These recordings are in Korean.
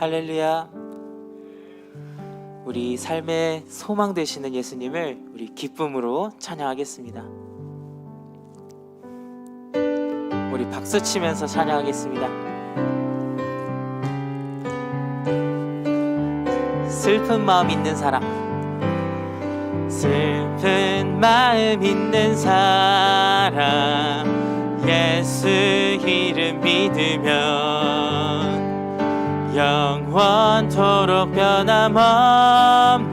할렐루야. 우리 삶의 소망 되시는 예수님을 우리 기쁨으로 찬양하겠습니다. 우리 박수 치면서 찬양하겠습니다. 슬픈 마음 있는 사람 슬픈 마음 있는 사람 예수 이름 믿으면 영원토록 변함없는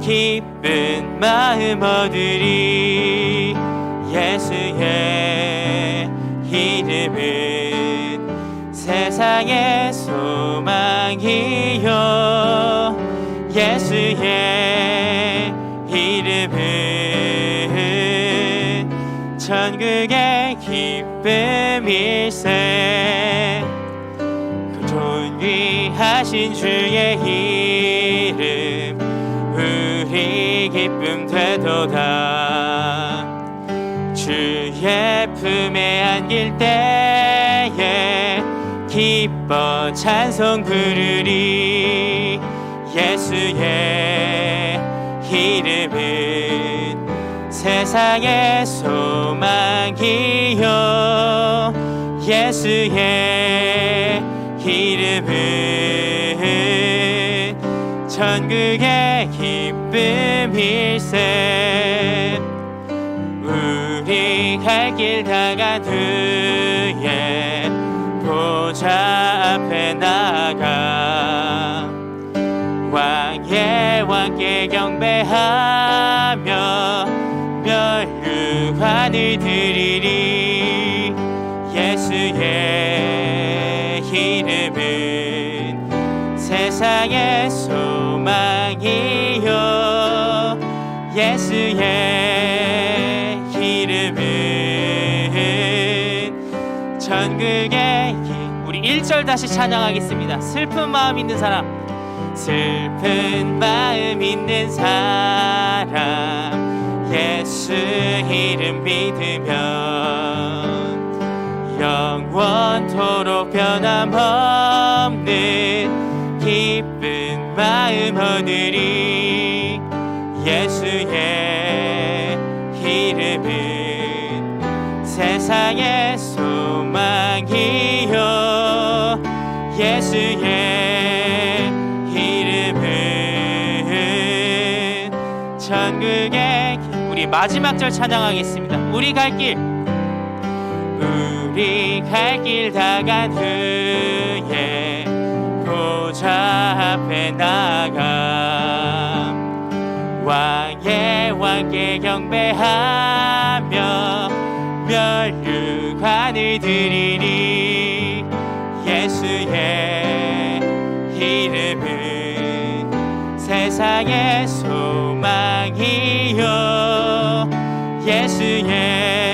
기쁜 마음 얻으리. 예수의 이름은 세상의 소망이요. 예수의 이름은 천국의 기쁨일세. 그 존귀하신 주의 이름 우리 기쁨 되도다. 주의 품에 안길 때에 기뻐 찬송 부르리. 예수의 이름은 세상의 소망이요. 예수의 천국의 기쁨일세. 우리 갈 길 다간 후에 보좌 앞에 나가. 왕의 왕께 경배하며 멸류관을 드리리. 예수의 이름은 소망 이요. 예수의 이름은 길 우리 1절 다시 찬양하겠습니다. 슬픈 마음 있는 사람. 슬픈 마음 있는 사람. 예수 이름 믿으면 영원토록 변함없는 기쁜 마음 얻으리 예수의 이름은 세상의 소망이요. 예수의 이름은 천국의 길. 우리 마지막 절 찬양하겠습니다. 우리 갈 길. 우리 갈 길 다간 후에 보좌 앞에 나가. 왕의 왕께 경배하며 멸류관을 드리니 예수의 이름은 세상의 소망이요. 예수의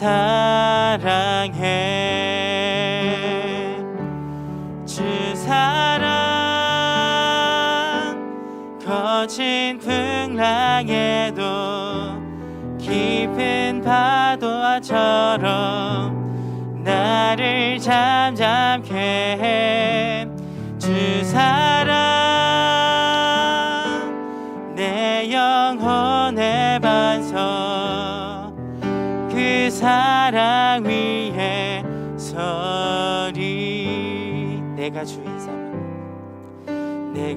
사랑해. 주 사랑 거친 풍랑에도 깊은 파도처럼 나를 잠잠케 해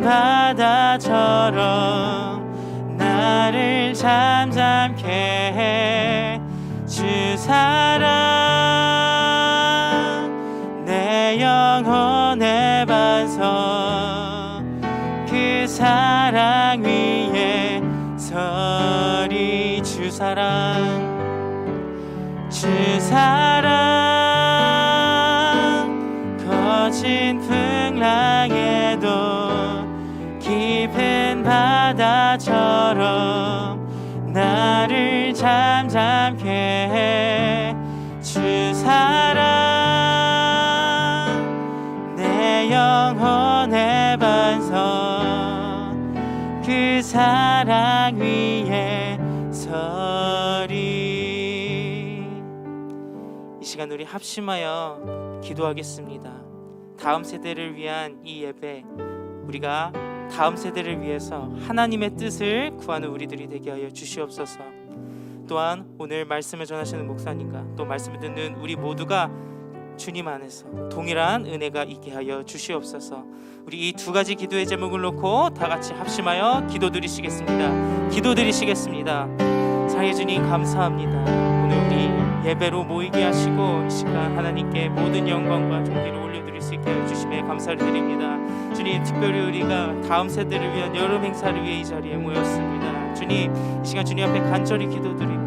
바다처럼 나를 잠잠케 해 주 사랑 내 영혼의 반석. 그 사랑 위에 서리 주 사랑. 주 사랑 바다처럼 나를 잠잠케 해 주 사랑 내 영혼의 반석 그 사랑 위에 서리. 이 시간 우리 합심하여 기도하겠습니다. 다음 세대를 위한 이 예배 우리가 다음 세대를 위해서 하나님의 뜻을 구하는 우리들이 되게 하여 주시옵소서 또한 오늘 말씀을 전하시는 목사님과 또 말씀을 듣는 우리 모두가 주님 안에서 동일한 은혜가 있게 하여 주시옵소서. 우리 이 두 가지 기도의 제목을 놓고 다 같이 합심하여 기도드리시겠습니다. 기도드리시겠습니다. 사랑해 주님 감사합니다. 예배로 모이게 하시고 이 시간 하나님께 모든 영광과 존귀를 올려드릴 수 있게 하여 주심에 감사를 드립니다. 주님 특별히 우리가 다음 세대를 위한 여름 행사를 위해 이 자리에 모였습니다. 주님 이 시간 주님 앞에 간절히 기도드립니다.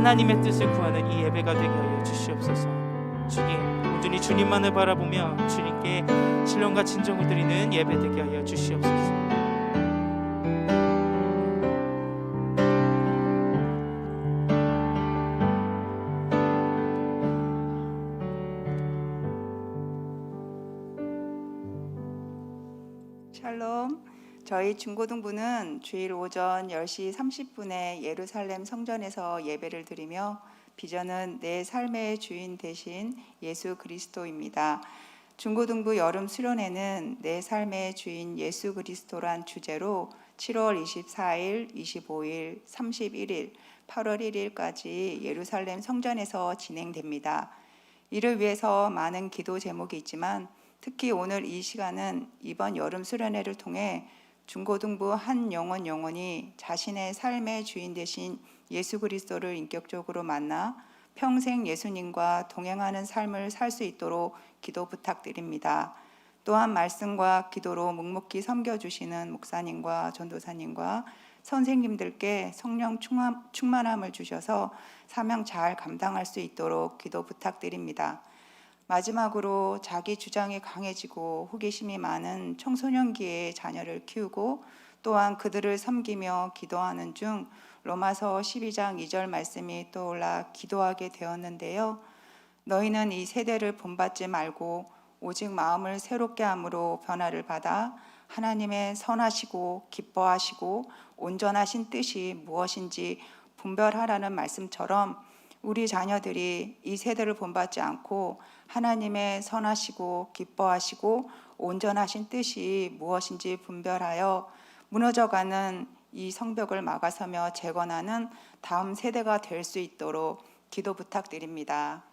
하나님의 뜻을 구하는 이 예배가 되게 하여 주시옵소서. 주님, 온전히 주님만을 바라보며 주님께 신령과 진정을 드리는 예배 되게 하여 주시옵소서. 저희 중고등부는 주일 오전 10시 30분에 예루살렘 성전에서 예배를 드리며 비전은 내 삶의 주인 대신 예수 그리스도입니다. 중고등부 여름 수련회는 내 삶의 주인 예수 그리스도란 주제로 7월 24일, 25일, 31일, 8월 1일까지 예루살렘 성전에서 진행됩니다. 이를 위해서 많은 기도 제목이 있지만 특히 오늘 이 시간은 이번 여름 수련회를 통해 중고등부 한 영혼 영혼이 자신의 삶의 주인 되신 예수 그리스도를 인격적으로 만나 평생 예수님과 동행하는 삶을 살 수 있도록 기도 부탁드립니다. 또한 말씀과 기도로 묵묵히 섬겨 주시는 목사님과 전도사님과 선생님들께 성령 충만- 충만함을 주셔서 사명 잘 감당할 수 있도록 기도 부탁드립니다. 마지막으로 자기 주장이 강해지고 호기심이 많은 청소년기의 자녀를 키우고 또한 그들을 섬기며 기도하는 중 로마서 12장 2절 말씀이 떠올라 기도하게 되었는데요. 너희는 이 세대를 본받지 말고 오직 마음을 새롭게 함으로 변화를 받아 하나님의 선하시고 기뻐하시고 온전하신 뜻이 무엇인지 분별하라는 말씀처럼 우리 자녀들이 이 세대를 본받지 않고 하나님의 선하시고 기뻐하시고 온전하신 뜻이 무엇인지 분별하여 무너져가는 이 성벽을 막아서며 재건하는 다음 세대가 될 수 있도록 기도 부탁드립니다.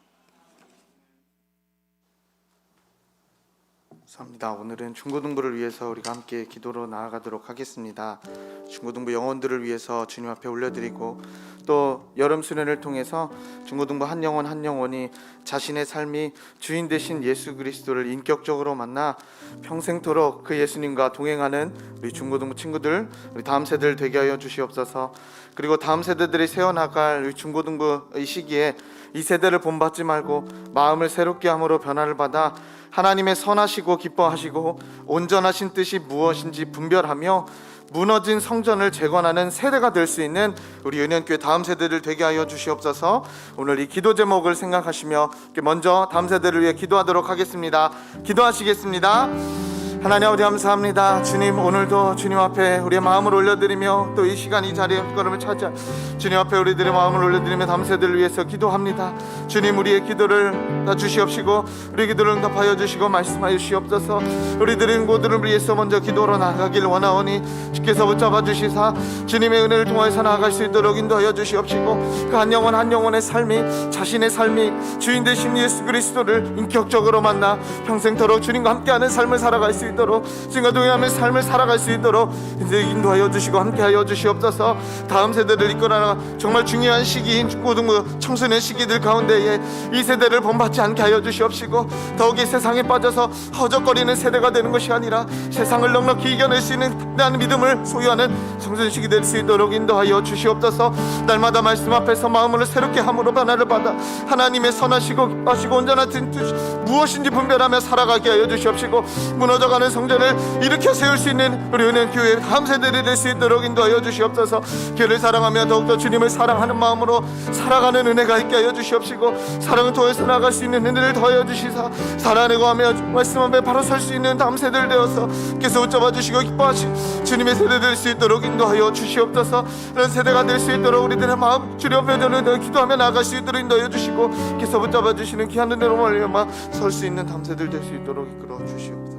감사합니다. 오늘은 중고등부를 위해서 우리가 함께 기도로 나아가도록 하겠습니다. 중고등부 영혼들을 위해서 주님 앞에 올려드리고 또 여름 수련을 통해서 중고등부 한 영혼 한 영혼이 자신의 삶이 주인 되신 예수 그리스도를 인격적으로 만나 평생토록 그 예수님과 동행하는 우리 중고등부 친구들, 우리 다음 세대를 되게 하여 주시옵소서. 그리고 다음 세대들이 세워나갈 우리 중고등부 이 시기에 이 세대를 본받지 말고 마음을 새롭게 함으로 변화를 받아 하나님의 선하시고 기뻐하시고 온전하신 뜻이 무엇인지 분별하며 무너진 성전을 재건하는 세대가 될 수 있는 우리 은현교회 다음 세대를 되게 하여 주시옵소서. 오늘 이 기도 제목을 생각하시며 먼저 다음 세대를 위해 기도하도록 하겠습니다. 기도하시겠습니다. 하나님 아버지 감사합니다. 주님 오늘도 주님 앞에 우리의 마음을 올려드리며 또 이 시간 이 자리에 걸음을 차지한 주님 앞에 우리들의 마음을 올려드리며 세대를 위해서 기도합니다. 주님 우리의 기도를 다 주시옵시고 우리 기도를 응답하여 주시고 말씀하여 주시옵소서. 우리들의 모두를 위해서 먼저 기도로 나아가길 원하오니 주께서 붙잡아 주시사 주님의 은혜를 통하여서 나아갈 수 있도록 인도하여 주시옵시고 그 한 영혼 한 영혼의 삶이 자신의 삶이 주인 되신 예수 그리스도를 인격적으로 만나 평생토록 주님과 함께하는 삶을 살아갈 수 있도록 주님과 동행하는 삶을 살아갈 수 있도록 이제 인도하여 주시고 함께하여 주시옵소서. 다음 세대를 이끌어나 정말 중요한 시기인 고등부 청소년 시기들 가운데에 이 세대를 본받지 않게 하여 주시옵시고 더욱이 세상에 빠져서 허적거리는 세대가 되는 것이 아니라 세상을 넉넉히 이겨낼 수 있는 나는 믿음을 소유하는 청소년 시기 될 수 있도록 인도하여 주시옵소서. 날마다 말씀 앞에서 마음을 새롭게 함으로 변화를 받아 하나님의 선하시고 기뻐하시고 온전하신 뜻 무엇인지 분별하며 살아가게 하여 주시옵시고 무너져가 는 성전을 일으켜 세울 수 있는 우리 은행 교회 다음 세대를 될수 있도록 인도하여 주시옵소서. 교회를 사랑하며 더욱더 주님을 사랑하는 마음으로 살아가는 은혜가 있게 하여 주시옵시고 사랑을 통해서 나갈 수 있는 은혜를 더하여 주시사 살아내고 하며 말씀 앞에 바로 설 수 있는 세대를 되어서 계속 붙잡아 주시고 기뻐하시 주님의 세대 될 수 있도록 인도하여 주시옵소서. 그런 세대가 될 수 있도록 우리들의 마음 주님 앞에 저는 기도하며 나갈 수 있도록 인도하여 주시고 계속 붙잡아 주시는 귀한 은혜로 말미암아 설 수 있는 세대를 될수 있도록 이끌어 주시옵소서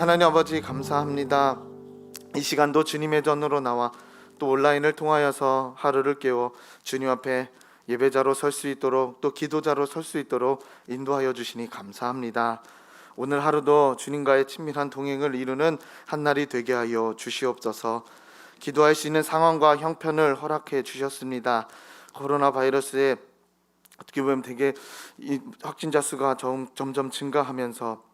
하나님 아버지 감사합니다. 이 시간도 주님의 전으로 나와 또 온라인을 통하여서 하루를 깨워 주님 앞에 예배자로 설 수 있도록 또 기도자로 설 수 있도록 인도하여 주시니 감사합니다. 오늘 하루도 주님과의 친밀한 동행을 이루는 한 날이 되게 하여 주시옵소서. 기도할 수 있는 상황과 형편을 허락해 주셨습니다. 코로나 바이러스에 어떻게 보면 되게 이 확진자 수가 점- 점점 증가하면서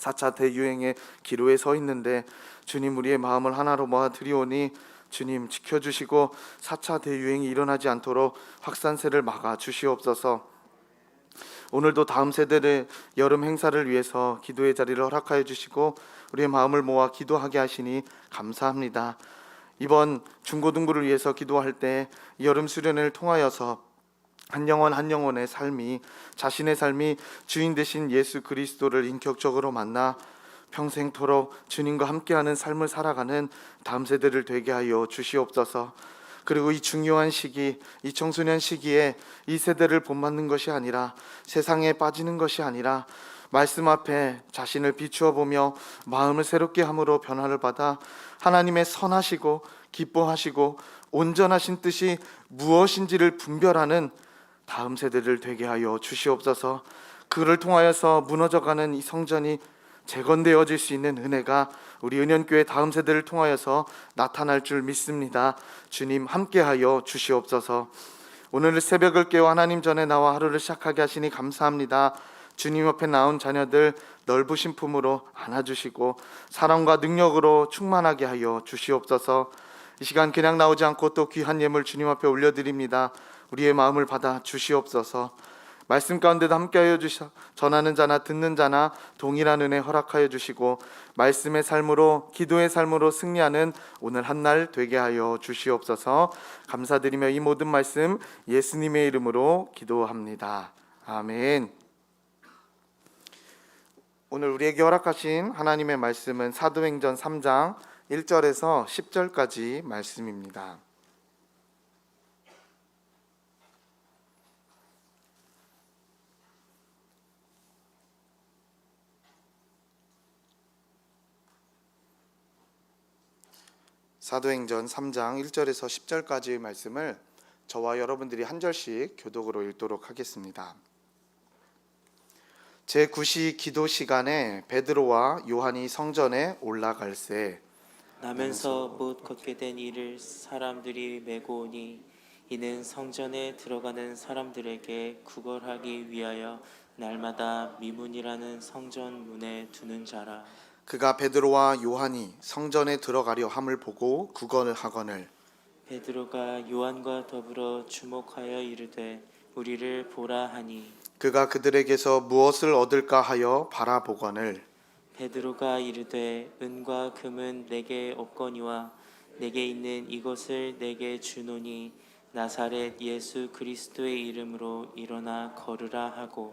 4차 대유행의 기로에 서 있는데 주님 우리의 마음을 하나로 모아 드리오니 주님 지켜주시고 4차 대유행이 일어나지 않도록 확산세를 막아 주시옵소서. 오늘도 다음 세대의 여름 행사를 위해서 기도의 자리를 허락하여 주시고 우리의 마음을 모아 기도하게 하시니 감사합니다. 이번 중고등부를 위해서 기도할 때 여름 수련을 통하여서 한 영혼 한 영혼의 삶이 자신의 삶이 주인 되신 예수 그리스도를 인격적으로 만나 평생토록 주님과 함께하는 삶을 살아가는 다음 세대를 되게 하여 주시옵소서. 그리고 이 중요한 시기, 이 청소년 시기에 이 세대를 본받는 것이 아니라 세상에 빠지는 것이 아니라 말씀 앞에 자신을 비추어 보며 마음을 새롭게 함으로 변화를 받아 하나님의 선하시고 기뻐하시고 온전하신 뜻이 무엇인지를 분별하는 다음 세대를 되게 하여 주시옵소서. 그를 통하여서 무너져가는 이 성전이 재건되어질 수 있는 은혜가 우리 은현교회 다음 세대를 통하여서 나타날 줄 믿습니다. 주님 함께하여 주시옵소서. 오늘 새벽을 깨워 하나님 전에 나와 하루를 시작하게 하시니 감사합니다. 주님 옆에 나온 자녀들 넓으신 품으로 안아주시고 사랑과 능력으로 충만하게 하여 주시옵소서. 이 시간 그냥 나오지 않고 또 귀한 예물 주님 앞에 올려드립니다. 우리의 마음을 받아 주시옵소서. 말씀 가운데도 함께하여 주셔 전하는 자나 듣는 자나 동일한 은혜 허락하여 주시고 말씀의 삶으로 기도의 삶으로 승리하는 오늘 한 날 되게 하여 주시옵소서. 감사드리며 이 모든 말씀 예수님의 이름으로 기도합니다. 아멘. 오늘 우리에게 허락하신 하나님의 말씀은 사도행전 3장 1절에서 10절까지 말씀입니다. 사도행전 3장 1절에서 10절까지의 말씀을 저와 여러분들이 한 절씩 교독으로 읽도록 하겠습니다. 제9시 기도 시간에 베드로와 요한이 성전에 올라갈새 나면서 못 걷게 된 이를 사람들이 메고 오니 이는 성전에 들어가는 사람들에게 구걸하기 위하여 날마다 미문이라는 성전 문에 두는 자라 그가 베드로와 요한이 성전에 들어가려 함을 보고 구걸을 하거늘. 베드로가 요한과 더불어 주목하여 이르되 우리를 보라 하니. 그가 그들에게서 무엇을 얻을까 하여 바라보거늘. 베드로가 이르되 은과 금은 내게 없거니와 내게 있는 이것을 내게 주노니 나사렛 예수 그리스도의 이름으로 일어나 걸으라 하고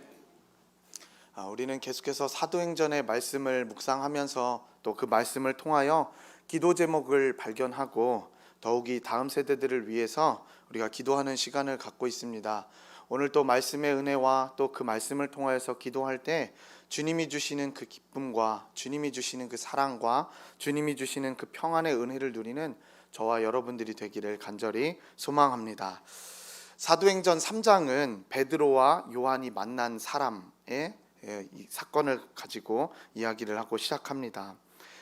아, 우리는 계속해서 사도행전의 말씀을 묵상하면서 또 그 말씀을 통하여 기도 제목을 발견하고 더욱이 다음 세대들을 위해서 우리가 기도하는 시간을 갖고 있습니다. 오늘 또 말씀의 은혜와 또 그 말씀을 통하여서 기도할 때 주님이 주시는 그 기쁨과 주님이 주시는 그 사랑과 주님이 주시는 그 평안의 은혜를 누리는 저와 여러분들이 되기를 간절히 소망합니다. 사도행전 3장은 베드로와 요한이 만난 사람의 예, 이 사건을 가지고 이야기를 하고 시작합니다.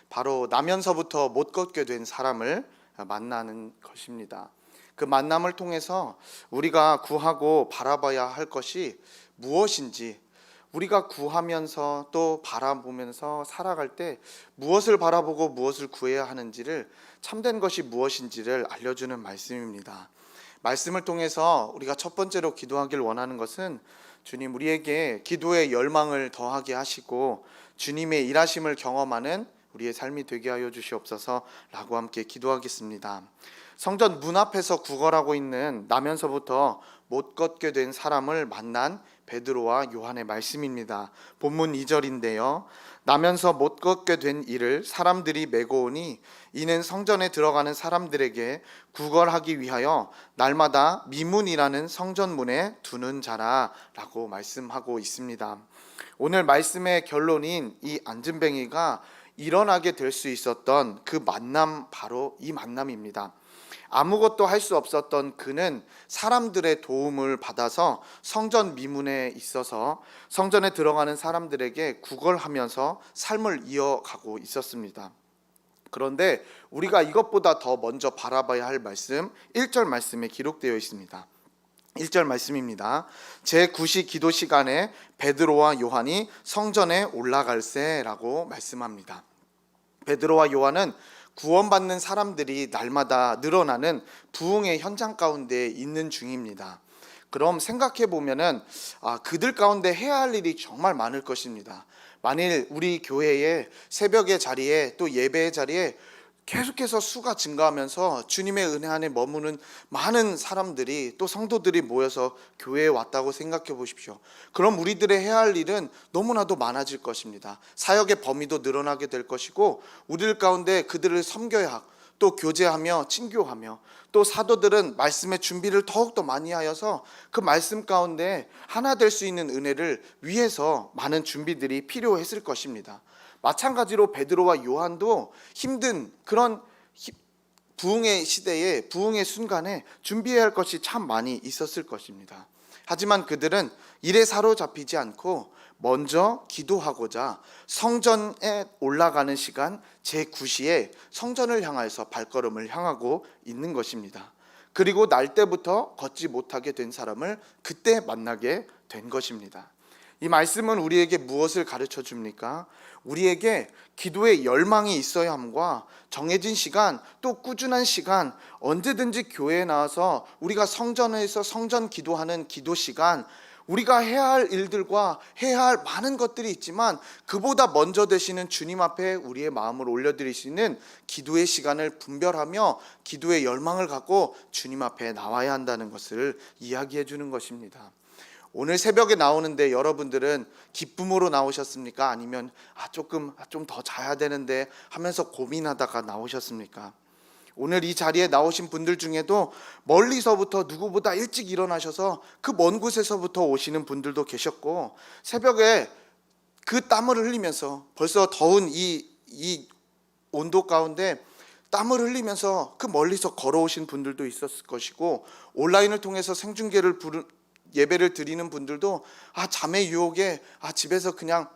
바로 나면서부터 못 걷게 된 사람을 만나는 것입니다. 그 만남을 통해서 우리가 구하고 바라봐야 할 것이 무엇인지 우리가 구하면서 또 바라보면서 살아갈 때 무엇을 바라보고 무엇을 구해야 하는지를 참된 것이 무엇인지를 알려주는 말씀입니다. 말씀을 통해서 우리가 첫 번째로 기도하길 원하는 것은 주님 우리에게 기도의 열망을 더하게 하시고 주님의 일하심을 경험하는 우리의 삶이 되게 하여 주시옵소서라고 함께 기도하겠습니다. 성전 문 앞에서 구걸하고 있는 나면서부터 못 걷게 된 사람을 만난 베드로와 요한의 말씀입니다. 본문 2절인데요. 나면서 못 걷게 된 이를 사람들이 메고 오니 이는 성전에 들어가는 사람들에게 구걸하기 위하여 날마다 미문이라는 성전문에 두는 자라라고 말씀하고 있습니다. 오늘 말씀의 결론인 이 안진뱅이가 일어나게 될 수 있었던 그 만남 바로 이 만남입니다. 아무것도 할 수 없었던 그는 사람들의 도움을 받아서 성전 미문에 있어서 성전에 들어가는 사람들에게 구걸하면서 삶을 이어가고 있었습니다. 그런데 우리가 이것보다 더 먼저 바라봐야 할 말씀 1절 말씀에 기록되어 있습니다. 1절 말씀입니다. 제9시 기도 시간에 베드로와 요한이 성전에 올라갈세라고 말씀합니다. 베드로와 요한은 구원받는 사람들이 날마다 늘어나는 부흥의 현장 가운데 있는 중입니다. 그럼 생각해 보면은 아, 그들 가운데 해야 할 일이 정말 많을 것입니다. 만일 우리 교회의 새벽의 자리에 또 예배의 자리에 계속해서 수가 증가하면서 주님의 은혜 안에 머무는 많은 사람들이 또 성도들이 모여서 교회에 왔다고 생각해 보십시오. 그럼 우리들의 해야 할 일은 너무나도 많아질 것입니다. 사역의 범위도 늘어나게 될 것이고 우리들 가운데 그들을 섬겨야 하고 또 교제하며 친교하며 또 사도들은 말씀의 준비를 더욱더 많이 하여서 그 말씀 가운데 하나 될 수 있는 은혜를 위해서 많은 준비들이 필요했을 것입니다. 마찬가지로 베드로와 요한도 힘든 그런 히- 부흥의 시대에 부흥의 순간에 준비해야 할 것이 참 많이 있었을 것입니다. 하지만 그들은 일에 사로잡히지 않고 먼저 기도하고자 성전에 올라가는 시간 제9시에 성전을 향해서 발걸음을 향하고 있는 것입니다. 그리고 날 때부터 걷지 못하게 된 사람을 그때 만나게 된 것입니다. 이 말씀은 우리에게 무엇을 가르쳐 줍니까? 우리에게 기도의 열망이 있어야 함과 정해진 시간 또 꾸준한 시간 언제든지 교회에 나와서 우리가 성전에서 성전 기도하는 기도 시간 우리가 해야 할 일들과 해야 할 많은 것들이 있지만 그보다 먼저 되시는 주님 앞에 우리의 마음을 올려드리시는 기도의 시간을 분별하며 기도의 열망을 갖고 주님 앞에 나와야 한다는 것을 이야기해 주는 것입니다. 오늘 새벽에 나오는데 여러분들은 기쁨으로 나오셨습니까? 아니면 아 조금 좀 더 자야 되는데 하면서 고민하다가 나오셨습니까? 오늘 이 자리에 나오신 분들 중에도 멀리서부터 누구보다 일찍 일어나셔서 그 먼 곳에서부터 오시는 분들도 계셨고 새벽에 그 땀을 흘리면서 벌써 더운 이, 이 온도 가운데 땀을 흘리면서 그 멀리서 걸어오신 분들도 있었을 것이고 온라인을 통해서 생중계를 부르, 예배를 드리는 분들도 아 잠의 유혹에 아 집에서 그냥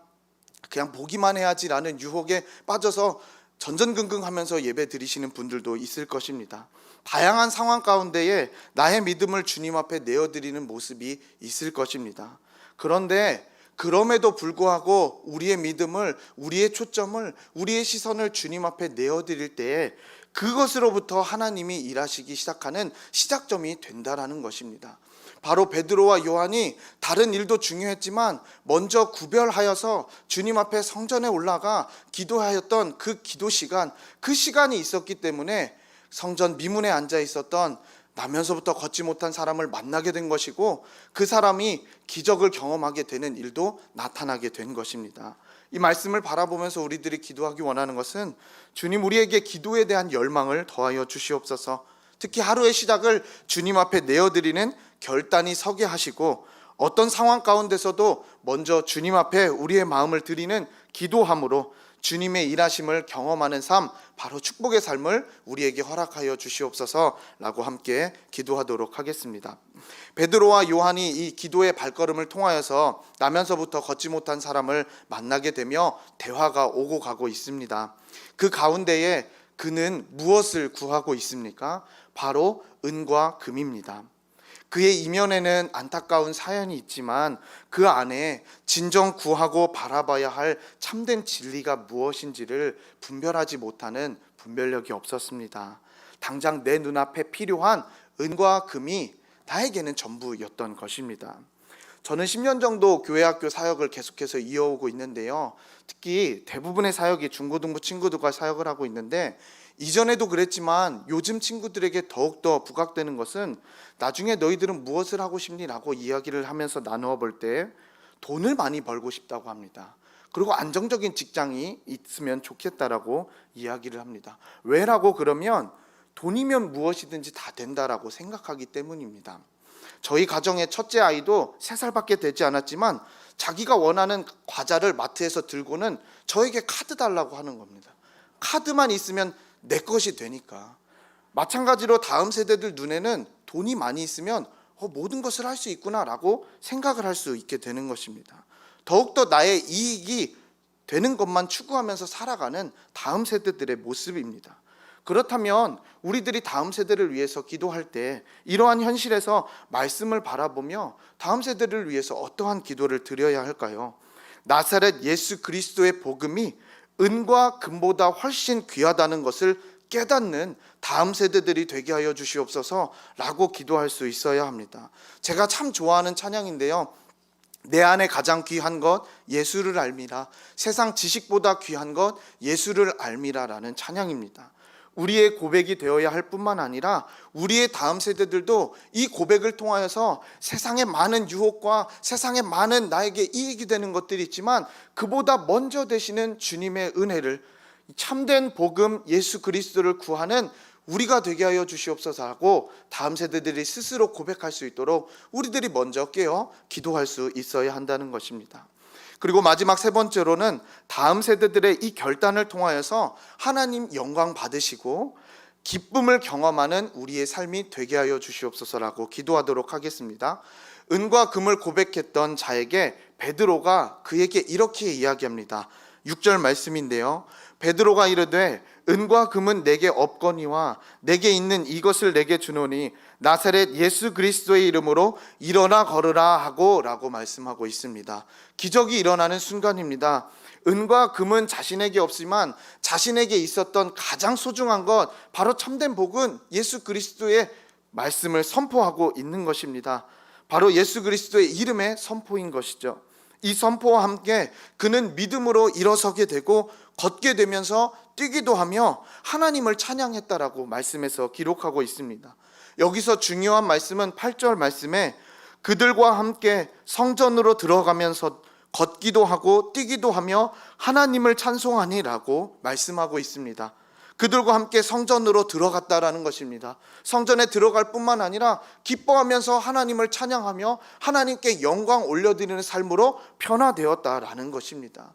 그냥 보기만 해야지라는 유혹에 빠져서 전전긍긍하면서 예배 드리시는 분들도 있을 것입니다. 다양한 상황 가운데에 나의 믿음을 주님 앞에 내어드리는 모습이 있을 것입니다. 그런데 그럼에도 불구하고 우리의 믿음을 우리의 초점을 우리의 시선을 주님 앞에 내어드릴 때에 그것으로부터 하나님이 일하시기 시작하는 시작점이 된다라는 것입니다. 바로 베드로와 요한이 다른 일도 중요했지만 먼저 구별하여서 주님 앞에 성전에 올라가 기도하였던 그 기도 시간, 그 시간이 있었기 때문에 성전 미문에 앉아 있었던 나면서부터 걷지 못한 사람을 만나게 된 것이고 그 사람이 기적을 경험하게 되는 일도 나타나게 된 것입니다. 이 말씀을 바라보면서 우리들이 기도하기 원하는 것은 주님 우리에게 기도에 대한 열망을 더하여 주시옵소서. 특히 하루의 시작을 주님 앞에 내어드리는 결단이 서게 하시고 어떤 상황 가운데서도 먼저 주님 앞에 우리의 마음을 드리는 기도함으로 주님의 일하심을 경험하는 삶, 바로 축복의 삶을 우리에게 허락하여 주시옵소서라고 함께 기도하도록 하겠습니다. 베드로와 요한이 이 기도의 발걸음을 통하여서 나면서부터 걷지 못한 사람을 만나게 되며 대화가 오고 가고 있습니다. 그 가운데에 그는 무엇을 구하고 있습니까? 바로 은과 금입니다. 그의 이면에는 안타까운 사연이 있지만 그 안에 진정 구하고 바라봐야 할 참된 진리가 무엇인지를 분별하지 못하는 분별력이 없었습니다. 당장 내 눈앞에 필요한 은과 금이 나에게는 전부였던 것입니다. 저는 10년 정도 교회 학교 사역을 계속해서 이어오고 있는데요. 특히 대부분의 사역이 중고등부 친구들과 사역을 하고 있는데 이전에도 그랬지만 요즘 친구들에게 더욱더 부각되는 것은 나중에 너희들은 무엇을 하고 싶니라고 이야기를 하면서 나누어 볼 때 돈을 많이 벌고 싶다고 합니다. 그리고 안정적인 직장이 있으면 좋겠다라고 이야기를 합니다. 왜라고 그러면 돈이면 무엇이든지 다 된다라고 생각하기 때문입니다. 저희 가정의 첫째 아이도 세 살밖에 되지 않았지만 자기가 원하는 과자를 마트에서 들고는 저에게 카드 달라고 하는 겁니다. 카드만 있으면 내 것이 되니까. 마찬가지로 다음 세대들 눈에는 돈이 많이 있으면 어, 모든 것을 할 수 있구나라고 생각을 할 수 있게 되는 것입니다. 더욱더 나의 이익이 되는 것만 추구하면서 살아가는 다음 세대들의 모습입니다. 그렇다면 우리들이 다음 세대를 위해서 기도할 때 이러한 현실에서 말씀을 바라보며 다음 세대를 위해서 어떠한 기도를 드려야 할까요? 나사렛 예수 그리스도의 복음이 은과 금보다 훨씬 귀하다는 것을 깨닫는 다음 세대들이 되게 하여 주시옵소서라고 기도할 수 있어야 합니다. 제가 참 좋아하는 찬양인데요. 내 안에 가장 귀한 것 예수를 알미라 세상 지식보다 귀한 것 예수를 알미라라는 찬양입니다. 우리의 고백이 되어야 할 뿐만 아니라 우리의 다음 세대들도 이 고백을 통하여서 세상의 많은 유혹과 세상의 많은 나에게 이익이 되는 것들이 있지만 그보다 먼저 되시는 주님의 은혜를 참된 복음 예수 그리스도를 구하는 우리가 되게 하여 주시옵소서 하고 다음 세대들이 스스로 고백할 수 있도록 우리들이 먼저 깨어 기도할 수 있어야 한다는 것입니다. 그리고 마지막 세 번째로는 다음 세대들의 이 결단을 통하여서 하나님 영광 받으시고 기쁨을 경험하는 우리의 삶이 되게 하여 주시옵소서라고 기도하도록 하겠습니다. 은과 금을 고백했던 자에게 베드로가 그에게 이렇게 이야기합니다. 6절 말씀인데요. 베드로가 이르되 은과 금은 내게 없거니와 내게 있는 이것을 내게 주노니 나사렛 예수 그리스도의 이름으로 일어나 걸으라 하고라고 말씀하고 있습니다. 기적이 일어나는 순간입니다. 은과 금은 자신에게 없지만 자신에게 있었던 가장 소중한 것 바로 참된 복은 예수 그리스도의 말씀을 선포하고 있는 것입니다. 바로 예수 그리스도의 이름의 선포인 것이죠. 이 선포와 함께 그는 믿음으로 일어서게 되고 걷게 되면서 뛰기도 하며 하나님을 찬양했다라고 말씀에서 기록하고 있습니다. 여기서 중요한 말씀은 8절 말씀에 그들과 함께 성전으로 들어가면서 걷기도 하고 뛰기도 하며 하나님을 찬송하니라고 말씀하고 있습니다. 그들과 함께 성전으로 들어갔다라는 것입니다. 성전에 들어갈 뿐만 아니라 기뻐하면서 하나님을 찬양하며 하나님께 영광 올려드리는 삶으로 변화되었다라는 것입니다.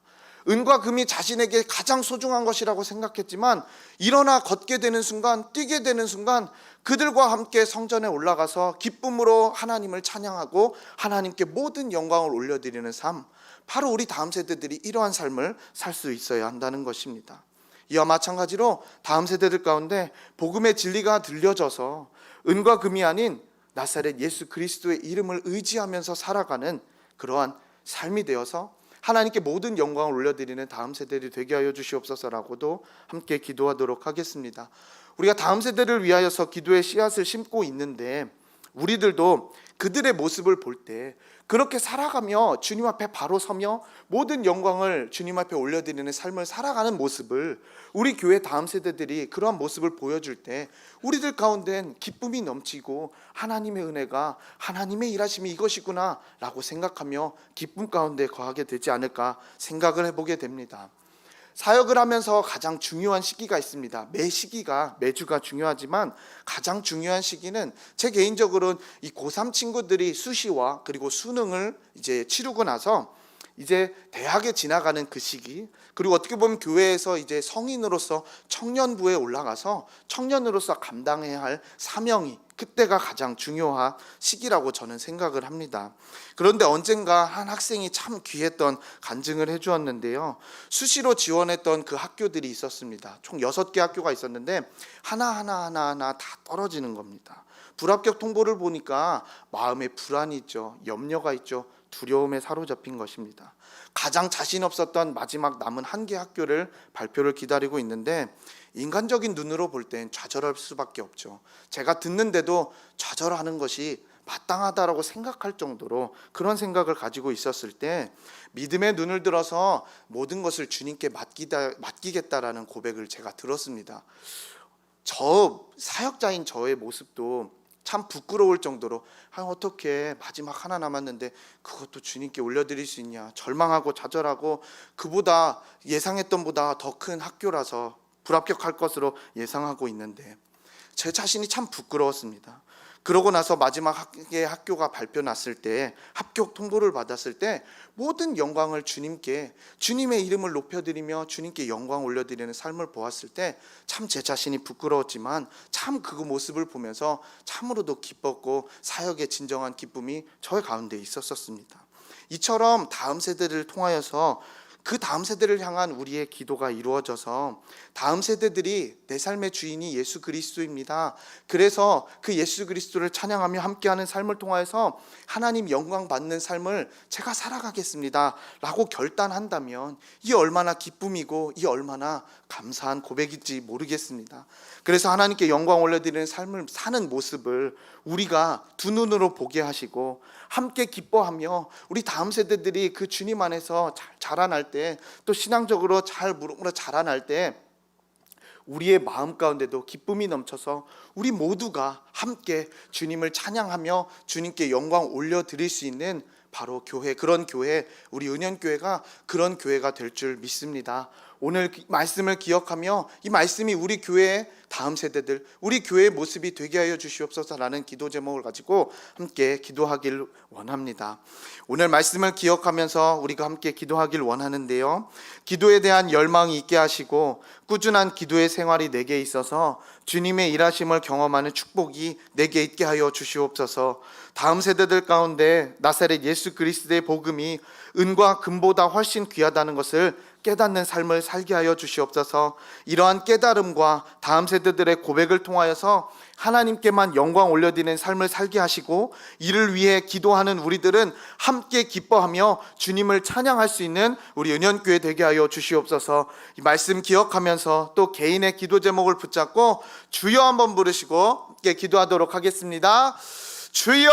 은과 금이 자신에게 가장 소중한 것이라고 생각했지만 일어나 걷게 되는 순간, 뛰게 되는 순간 그들과 함께 성전에 올라가서 기쁨으로 하나님을 찬양하고 하나님께 모든 영광을 올려드리는 삶. 바로 우리 다음 세대들이 이러한 삶을 살 수 있어야 한다는 것입니다. 이와 마찬가지로 다음 세대들 가운데 복음의 진리가 들려져서 은과 금이 아닌 나사렛 예수 그리스도의 이름을 의지하면서 살아가는 그러한 삶이 되어서 하나님께 모든 영광을 올려드리는 다음 세대들이 되게 하여 주시옵소서라고도 함께 기도하도록 하겠습니다. 우리가 다음 세대를 위하여서 기도의 씨앗을 심고 있는데 우리들도 그들의 모습을 볼 때 그렇게 살아가며 주님 앞에 바로 서며 모든 영광을 주님 앞에 올려드리는 삶을 살아가는 모습을 우리 교회 다음 세대들이 그러한 모습을 보여줄 때 우리들 가운데는 기쁨이 넘치고 하나님의 은혜가 하나님의 일하심이 이것이구나라고 생각하며 기쁨 가운데 거하게 되지 않을까 생각을 해보게 됩니다. 사역을 하면서 가장 중요한 시기가 있습니다. 매 시기가 매주가 중요하지만 가장 중요한 시기는 제 개인적으로는 이 고3 친구들이 수시와 그리고 수능을 이제 치르고 나서 이제 대학에 지나가는 그 시기 그리고 어떻게 보면 교회에서 이제 성인으로서 청년부에 올라가서 청년으로서 감당해야 할 사명이 그때가 가장 중요한 시기라고 저는 생각을 합니다. 그런데 언젠가 한 학생이 참 귀했던 간증을 해주었는데요. 수시로 지원했던 그 학교들이 있었습니다. 총 여섯 개 학교가 있었는데 하나 하나 하나 하나 다 떨어지는 겁니다. 불합격 통보를 보니까 마음에 불안이 있죠, 염려가 있죠, 두려움에 사로잡힌 것입니다. 가장 자신 없었던 마지막 남은 한 개 학교를 발표를 기다리고 있는데 인간적인 눈으로 볼 땐 좌절할 수밖에 없죠. 제가 듣는데도 좌절하는 것이 마땅하다라고 생각할 정도로 그런 생각을 가지고 있었을 때 믿음의 눈을 들어서 모든 것을 주님께 맡기다 맡기겠다라는 고백을 제가 들었습니다. 저 사역자인 저의 모습도 참 부끄러울 정도로 아, 어떻게 마지막 하나 남았는데 그것도 주님께 올려드릴 수 있냐 절망하고 좌절하고 그보다 예상했던 보다 더 큰 학교라서 불합격할 것으로 예상하고 있는데 제 자신이 참 부끄러웠습니다. 그러고 나서 마지막 학기의 학교가 발표 났을 때 합격 통보를 받았을 때 모든 영광을 주님께 주님의 이름을 높여드리며 주님께 영광 올려드리는 삶을 보았을 때 참 제 자신이 부끄러웠지만 참 그 모습을 보면서 참으로도 기뻤고 사역의 진정한 기쁨이 저의 가운데 있었었습니다. 이처럼 다음 세대를 통하여서 그 다음 세대를 향한 우리의 기도가 이루어져서 다음 세대들이 내 삶의 주인이 예수 그리스도입니다. 그래서 그 예수 그리스도를 찬양하며 함께하는 삶을 통하여서 하나님 영광 받는 삶을 제가 살아가겠습니다. 라고 결단한다면 이 얼마나 기쁨이고 이 얼마나 감사한 고백일지 모르겠습니다. 그래서 하나님께 영광 올려드리는 삶을 사는 모습을 우리가 두 눈으로 보게 하시고 함께 기뻐하며 우리 다음 세대들이 그 주님 안에서 잘 자라날 때 또 신앙적으로 잘 무릎으로 자라날 때 우리의 마음 가운데도 기쁨이 넘쳐서 우리 모두가 함께 주님을 찬양하며 주님께 영광 올려 드릴 수 있는 바로 교회 그런 교회 우리 은연교회가 그런 교회가 될 줄 믿습니다. 오늘 기- 말씀을 기억하며 이 말씀이 우리 교회의 다음 세대들 우리 교회의 모습이 되게 하여 주시옵소서라는 기도 제목을 가지고 함께 기도하길 원합니다. 오늘 말씀을 기억하면서 우리가 함께 기도하길 원하는데요. 기도에 대한 열망이 있게 하시고 꾸준한 기도의 생활이 내게 있어서 주님의 일하심을 경험하는 축복이 내게 있게 하여 주시옵소서. 다음 세대들 가운데 나사렛 예수 그리스도의 복음이 은과 금보다 훨씬 귀하다는 것을 깨닫는 삶을 살게 하여 주시옵소서. 이러한 깨달음과 다음 세대들의 고백을 통하여서 하나님께만 영광 올려드리는 삶을 살게 하시고 이를 위해 기도하는 우리들은 함께 기뻐하며 주님을 찬양할 수 있는 우리 은연교회 되게 하여 주시옵소서. 이 말씀 기억하면서 또 개인의 기도 제목을 붙잡고 주여 한번 부르시고 함께 기도하도록 하겠습니다. 주여